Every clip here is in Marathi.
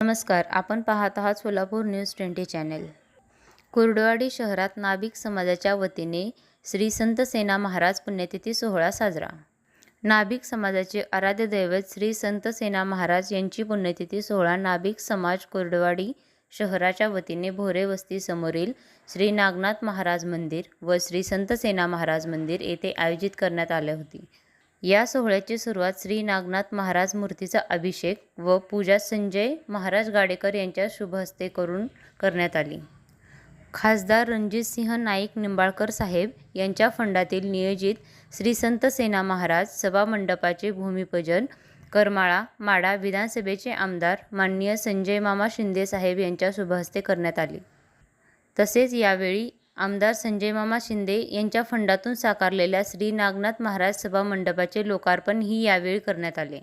नमस्कार आपण पाहत आहात Solapur news twenty channel. Kurduwadi शहरात नाभिक समाजाच्या वतीने श्री संत सेना महाराज पुण्यतिथी सोहळा साजरा. नाभिक समाजाचे आराध्य दैवत श्री संत सेना महाराज यांची पुण्यतिथी सोहळा नाभिक समाज कुर्डवाडी शहराच्या वतीने भोरे वस्तीसमोरील श्री नागनाथ महाराज मंदिर व श्री संत सेना महाराज मंदिर येथे आयोजित करण्यात आले होती. या सोहळ्याची सुरुवात श्री नागनाथ महाराज मूर्तीचा अभिषेक व पूजा संजय महाराज गाडेकर यांच्या शुभहस्ते करून करण्यात आली. खासदार रणजितसिंह नाईक निंबाळकर साहेब यांच्या फंडातील नियोजित श्री संत सेना महाराज सभा मंडपाचे भूमिपूजन करमाळा माडा विधानसभेचे आमदार माननीय संजय मामा शिंदे साहेब यांच्या शुभहस्ते करण्यात आले. तसेच यावेळी आमदार संजय मामा शिंदे यांच्या फंडातून साकारलेल्या श्री नागनाथ महाराज सभा मंडपाचे लोकार्पण ही यावेळी करण्यात आले.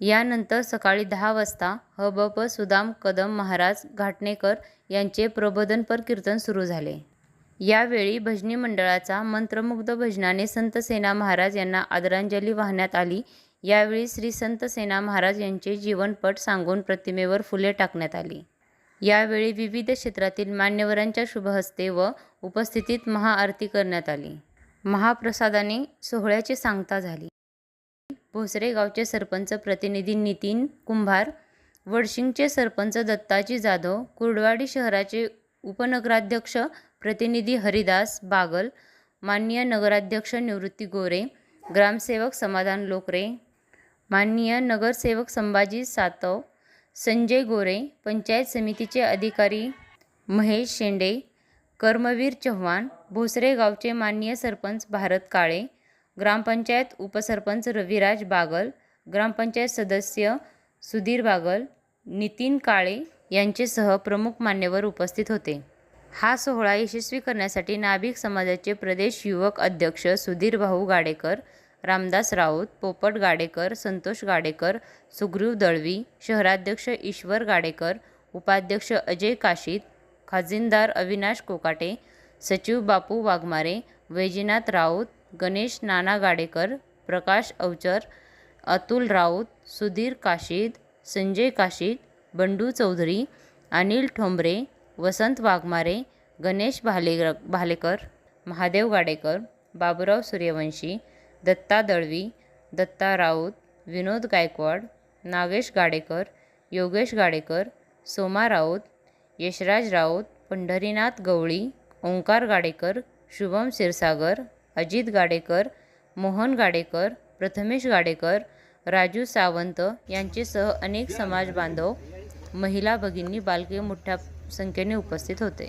यानंतर सकाळी दहा वाजता हबप सुदाम कदम महाराज घाटणेकर यांचे प्रबोधनपर कीर्तन सुरू झाले. यावेळी भजनी मंडळाचा मंत्रमुग्ध भजनाने संत सेना महाराज यांना आदरांजली वाहण्यात आली. यावेळी श्री संत सेना महाराज यांचे जीवनपट सांगून प्रतिमेवर फुले टाकण्यात आली. यावेळी विविध क्षेत्रातील मान्यवरांच्या शुभहस्ते व उपस्थितीत महाआरती करण्यात आली. महाप्रसादाने सोहळ्याची सांगता झाली. भोसरे गावचे सरपंच प्रतिनिधी नितीन कुंभार वडशिंगचे सरपंच दत्ताजी जाधव कुर्डवाडी शहराचे उपनगराध्यक्ष प्रतिनिधी हरिदास बागल माननीय नगराध्यक्ष निवृत्ती गोरे ग्रामसेवक समाधान लोकरे माननीय नगरसेवक संभाजी सातव संजय गोरे पंचायत समितीचे अधिकारी महेश शेंडे कर्मवीर चव्हाण भोसरे गावचे माननीय सरपंच भारत काळे ग्रामपंचायत उपसरपंच रविराज बागल ग्रामपंचायत सदस्य सुधीर बागल नितीन काळे यांचेसह प्रमुख मान्यवर उपस्थित होते. हा सोहळा यशस्वी करण्यासाठी नाभिक समाजाचे प्रदेश युवक अध्यक्ष सुधीर भाऊ गाडेकर रामदास राऊत पोपट गाडेकर संतोष गाडेकर सुग्रीव दळवी शहराध्यक्ष ईश्वर गाडेकर उपाध्यक्ष अजय काशीत खाजिनदार अविनाश कोकाटे सचिव बापू वाघमारे वैजीनाथ राऊत गणेश नाना गाडेकर प्रकाश अवचर अतुल राऊत सुधीर काशीद संजय काशीद बंडू चौधरी अनिल ठोंबरे वसंत वाघमारे गणेश भाले भालेकर महादेव गाडेकर बाबुराव सूर्यवंशी दत्ता दळवी दत्ता राऊत विनोद गायकवाड नागेश गाडेकर योगेश गाडेकर सोमा राऊत यशराज राऊत पंढरीनाथ गवळी ओंकार गाडेकर शुभम क्षीरसागर अजित गाडेकर मोहन गाडेकर प्रथमेश गाडेकर राजू सावंत यांचेसह अनेक समाज बांधव महिला भगिनी बालके मोठ्या संख्येने उपस्थित होते.